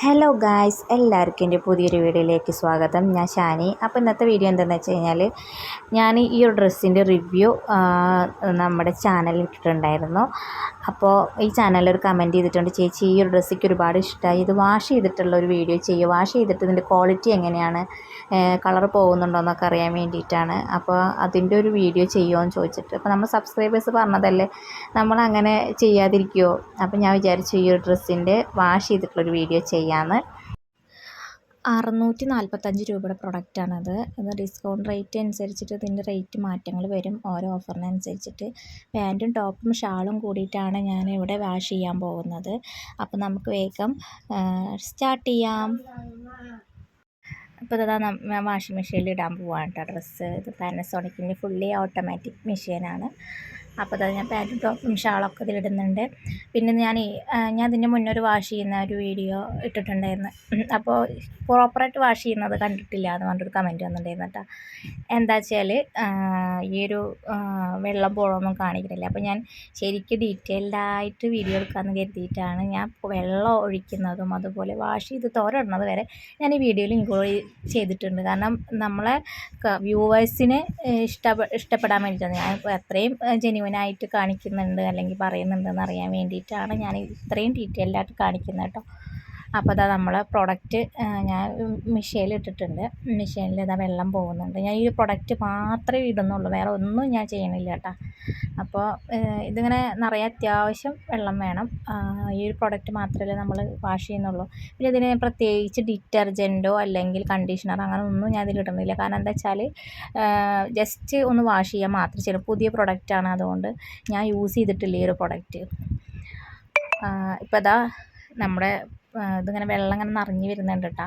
Hello guys എല്ലാവർക്കും എന്റെ പുതിയൊരു വീഡിയോയിലേക്ക് സ്വാഗതം. ഞാൻ ഷാനി. അപ്പോൾ ഇന്നത്തെ വീഡിയോ എന്താണെന്ന് വെച്ച് കഴിഞ്ഞാൽ ഞാൻ ഈ ഒരു ഡ്രസ്സിന്റെ റിവ്യൂ നമ്മുടെ ചാനലിൽ ഇട്ടിട്ടുണ്ടായിരുന്നു. അപ്പോൾ ഈ ചാനലിൽ ഒരു കമന്റ് ചെയ്തിട്ടുണ്ട് ചേച്ചി ഈ ഒരു ഡ്രസ്സിക്ക് ഒരുപാട് ഇഷ്ടമായി. ഇത് വാഷ് ചെയ്തിട്ടുള്ള ഒരു വീഡിയോ ചെയ്യുക വാഷ് ചെയ്തിട്ട് ഇതിന്റെ ക്വാളിറ്റി എങ്ങനെയാണ്? കളർ പോകുന്നുണ്ടോ എന്നൊക്കെ അറിയാൻ വേണ്ടിയിട്ടാണ്. അപ്പോൾ അതിന്റെ ഒരു വീഡിയോ ചെയ്യുമോ എന്ന് ചോദിച്ചിട്ട്. അപ്പോൾ നമ്മൾ സബ്സ്ക്രൈബേഴ്സ് പറഞ്ഞതല്ലേ? നമ്മൾ അങ്ങനെ ചെയ്യാതിരിക്കുമോ അപ്പോൾ ഞാൻ വിചാരിച്ചു ഈ ഒരു ഡ്രസ്സിന്റെ വാഷ് ചെയ്തിട്ടുള്ളൊരു വീഡിയോ ചെയ്യാമെന്ന് അറുന്നൂറ്റി നാൽപ്പത്തഞ്ച് രൂപയുടെ പ്രൊഡക്റ്റാണത്. അത് ഡിസ്കൗണ്ട് റേറ്റ് അനുസരിച്ചിട്ട് ഇതിന്റെ റേറ്റ് മാറ്റങ്ങൾ വരും ഓരോ ഓഫറിനനുസരിച്ചിട്ട്. പാന്റും ടോപ്പും ഷാളും കൂടിയിട്ടാണ് ഞാൻ ഇവിടെ വാഷ് ചെയ്യാൻ പോകുന്നത്. അപ്പോൾ നമുക്ക് വേഗം സ്റ്റാർട്ട് ചെയ്യാം. അപ്പോൾ ഇതാ ഞാൻ വാഷിംഗ് മെഷീനിൽ ഇടാൻ പോവാണ് കേട്ടോ ഡ്രസ്സ്. ഇത് പാനസോണിക്കിന്റെ ഫുള്ളി ഓട്ടോമാറ്റിക് മെഷീനാണ് അപ്പോൾ അത് ഞാൻ പാന്റും ടോപ്പും ഷാളൊക്കെ ഇതിലിടുന്നുണ്ട്. പിന്നെ ഞാൻ ഞാൻ ഇതിന്റെ മുന്നേ ഒരു വാഷ് ചെയ്യുന്ന ഒരു വീഡിയോ ഇട്ടിട്ടുണ്ടായിരുന്നു. അപ്പോൾ പ്രോപ്പറായിട്ട് വാഷ് ചെയ്യുന്നത് കണ്ടിട്ടില്ല എന്ന് പറഞ്ഞൊരു കമന്റ് വന്നിട്ടുണ്ടായിരുന്നു കേട്ടോ എന്താ വെച്ചാൽ ഈ ഒരു വെള്ളം പോകണമെന്നും കാണിക്കുന്നില്ല അപ്പോൾ ഞാൻ ശരിക്കും ഡീറ്റെയിൽഡായിട്ട് വീഡിയോ എടുക്കാമെന്ന് കരുതിയിട്ടാണ് ഞാൻ വെള്ളം ഒഴിക്കുന്നതും അതുപോലെ വാഷ് ചെയ്ത് തോരടുന്നത് വരെ ഞാൻ ഈ വീഡിയോയിൽ ഇൻക്ലൂഡ് ചെയ്തിട്ടുണ്ട്. കാരണം നമ്മളെ വ്യൂവേഴ്സിന് ഇഷ്ട ഇഷ്ടപ്പെടാൻ വേണ്ടിയിട്ടാണ്. ഞാൻ അത്രയും ജെന്യു ജെന്യുവനായിട്ട് കാണിക്കുന്നുണ്ട് അല്ലെങ്കിൽ പറയുന്നുണ്ടെന്ന് അറിയാൻ വേണ്ടിയിട്ടാണ് ഞാൻ ഇത്രയും ഡീറ്റെയിൽഡായിട്ട് കാണിക്കുന്നത് കേട്ടോ. അപ്പോൾ അതാ നമ്മളെ പ്രൊഡക്റ്റ് ഞാൻ മെഷീനിൽ ഇട്ടിട്ടുണ്ട്. മെഷീനിൽ ഇതാ വെള്ളം പോകുന്നുണ്ട്. ഞാൻ ഈ പ്രൊഡക്റ്റ് മാത്രമേ ഇടുന്നുള്ളൂ. വേറെ ഒന്നും ഞാൻ ചെയ്യണില്ല കേട്ടോ. അപ്പോൾ ഇതിങ്ങനെ നിറയെ അത്യാവശ്യം വെള്ളം വേണം. ഈ ഒരു പ്രൊഡക്റ്റ് മാത്രമല്ലേ നമ്മൾ വാഷ് ചെയ്യുന്നുള്ളൂ. പിന്നെ ഇതിന് പ്രത്യേകിച്ച് ഡിറ്റർജന്റോ അല്ലെങ്കിൽ കണ്ടീഷണർ അങ്ങനെ ഒന്നും ഞാൻ ഇതിൽ ഇടുന്നില്ല. കാരണം എന്താ വെച്ചാൽ ജസ്റ്റ് ഒന്ന് വാഷ് ചെയ്യാൻ മാത്രം ചെയ്യണം. പുതിയ പ്രൊഡക്റ്റാണ് അതുകൊണ്ട് ഞാൻ യൂസ് ചെയ്തിട്ടില്ല ഈ ഒരു പ്രൊഡക്റ്റ് ഇപ്പോൾ അതാ നമ്മുടെ ഇതിങ്ങനെ വെള്ളം ഇങ്ങനെ നിറഞ്ഞു വരുന്നുണ്ട് കേട്ടോ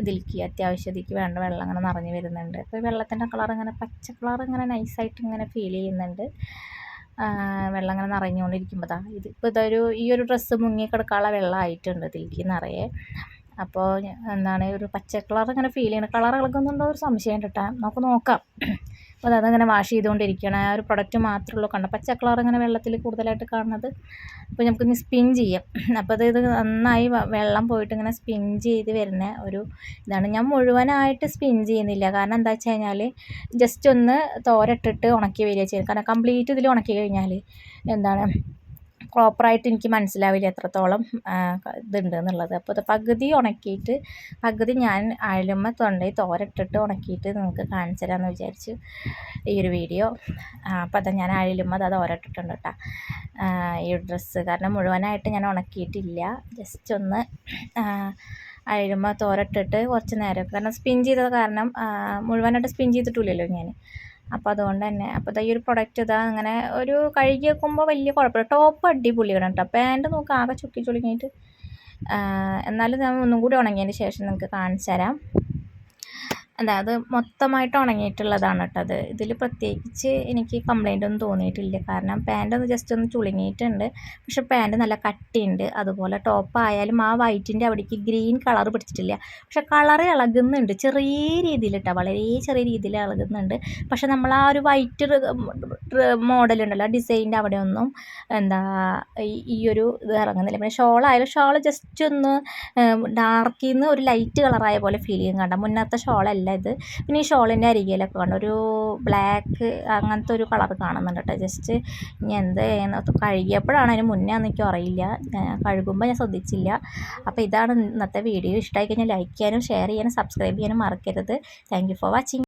ഇതിലേക്ക് അത്യാവശ്യത്തേക്ക് വേണ്ട വെള്ളം ഇങ്ങനെ നിറഞ്ഞു വരുന്നുണ്ട്. അപ്പോൾ വെള്ളത്തിന്റെ കളർ ഇങ്ങനെ പച്ച കളർ ഇങ്ങനെ നൈസായിട്ട് ഇങ്ങനെ ഫീൽ ചെയ്യുന്നുണ്ട്. വെള്ളം ഇങ്ങനെ നിറഞ്ഞുകൊണ്ടിരിക്കുമ്പോൾ ഇത് ഇപ്പോൾ ഇതൊരു ഈ ഒരു ഡ്രസ്സ് മുങ്ങി കിടക്കാനുള്ള വെള്ളമായിട്ടുണ്ട് ഇതിലേക്ക് നിറയെ. അപ്പോൾ എന്താണ് ഒരു പച്ച കളർ ഇങ്ങനെ ഫീൽ ചെയ്യണം കളർ ഇളകുന്നുണ്ടോ ഒരു സംശയം കേട്ടോ നമുക്ക് നോക്കാം. അപ്പോൾ അതങ്ങനെ വാഷ് ചെയ്തുകൊണ്ടിരിക്കുകയാണ്. ആ ഒരു പ്രൊഡക്റ്റ് മാത്രമേ ഉള്ളൂ. കണ്ട? പച്ച കളർ ഇങ്ങനെ വെള്ളത്തിൽ കൂടുതലായിട്ട് കാണുന്നത്. അപ്പോൾ നമുക്കിനി സ്പിൻ ചെയ്യാം. അപ്പോൾ അത് ഇത് നന്നായി വെള്ളം പോയിട്ട് ഇങ്ങനെ സ്പിൻ ചെയ്ത് വരുന്ന ഒരു ഇതാണ്. ഞാൻ മുഴുവനായിട്ട് സ്പിൻ ചെയ്യുന്നില്ല. കാരണം എന്താ വെച്ച് കഴിഞ്ഞാൽ ജസ്റ്റ് ഒന്ന് തോരട്ടിട്ട് ഉണക്കി വരിക ചെയ്യുന്നത്. കാരണം കംപ്ലീറ്റ് ഇതിൽ ഉണക്കി കഴിഞ്ഞാൽ എന്താണ്? പ്രോപ്പറായിട്ട് എനിക്ക് മനസ്സിലാവില്ല എത്രത്തോളം ഇതുണ്ട് എന്നുള്ളത്. അപ്പോൾ അത് പകുതി ഉണക്കിയിട്ട് പകുതി ഞാൻ അയലുമ്മ തൊണ്ടയിൽ തോരട്ടിട്ട് ഉണക്കിയിട്ട് നിങ്ങൾക്ക് കാണിച്ചു തരാമെന്ന് വിചാരിച്ചു ഈ ഒരു വീഡിയോ. അപ്പോൾ അത് ഞാൻ അയലുമ്മ അത് തോരട്ടിട്ടുണ്ട് കേട്ടോ. ഈ ഡ്രസ്സ് കാരണം മുഴുവനായിട്ട് ഞാൻ ഉണക്കിയിട്ടില്ല. ജസ്റ്റ് ഒന്ന് അയലുമ്മ തോരട്ടിട്ട് കുറച്ച് നേരം കാരണം സ്പിൻ ചെയ്തത് കാരണം മുഴുവനായിട്ട് സ്പിൻ ചെയ്തിട്ടില്ലല്ലോ ഞാൻ. അപ്പോൾ അതുകൊണ്ട് തന്നെ. അപ്പോൾ ഈ ഒരു പ്രൊഡക്റ്റ് ഇതാ അങ്ങനെ ഒരു കഴുകി വെക്കുമ്പോൾ വലിയ കുഴപ്പമില്ല. ടോപ്പ് അടിപൊളിയാണ് കേട്ടോ പാന്റ് നോക്കുക ആകെ ചുക്കി ചുളുങ്ങിയിട്ട്. എന്നാലും ഞാൻ ഒന്നും കൂടി ഉണങ്ങിയതിന് ശേഷം നിങ്ങൾക്ക് കാണിച്ചു തരാം. അല്ല അത് മൊത്തമായിട്ട് ഉണങ്ങിയിട്ടുള്ളതാണ് കേട്ടോ അത്. ഇതിൽ പ്രത്യേകിച്ച് എനിക്ക് കംപ്ലൈന്റ് ഒന്നും തോന്നിയിട്ടില്ല. കാരണം പാന്റ് ഒന്ന് ജസ്റ്റ് ഒന്ന് ചുളുങ്ങിയിട്ടുണ്ട്. പക്ഷെ പാന്റ് നല്ല കട്ടിയുണ്ട്. അതുപോലെ ടോപ്പ് ആയാലും ആ വൈറ്റിന്റെ അവിടേക്ക് ഗ്രീൻ കളർ പിടിച്ചിട്ടില്ല. പക്ഷെ കളർ ഇളകുന്നുണ്ട്. ചെറിയ രീതിയിൽ കേട്ടോ വളരെ ചെറിയ രീതിയിൽ ഇളകുന്നുണ്ട്. പക്ഷെ നമ്മൾ ആ ഒരു വൈറ്റ് മോഡൽ ഉണ്ടല്ലോ. ഡിസൈനിന്റെ അവിടെ ഒന്നും എന്താ ഈ ഒരു ഇത് ഇറങ്ങുന്നില്ല. പിന്നെ ഷോളായാലും ഷോൾ ജസ്റ്റ് ഒന്ന് ഡാർക്കിൽ നിന്ന് ഒരു ലൈറ്റ് കളറായ പോലെ ഫീൽ ചെയ്യും. കണ്ട? മുന്നത്തെ ഷോളല്ല അല്ല ഇത്. പിന്നെ ഈ ഷോളിന്റെ അരികിലൊക്കെ കണ്ടു? ഒരു ബ്ലാക്ക് അങ്ങനത്തെ ഒരു കളർ കാണുന്നുണ്ട് കേട്ടോ. ജസ്റ്റ് ഇനി എന്ത് കഴുകിയപ്പോഴാണ് അതിന് മുന്നേ എനിക്ക് അറിയില്ല. കഴുകുമ്പോൾ ഞാൻ ശ്രദ്ധിച്ചില്ല. അപ്പോൾ ഇതാണ് ഇന്നത്തെ വീഡിയോ ഇഷ്ടമായി കഴിഞ്ഞാൽ ലൈക്ക് ചെയ്യാനും ഷെയർ ചെയ്യാനും സബ്സ്ക്രൈബ് ചെയ്യാനും മറക്കരുത്. Thank for watching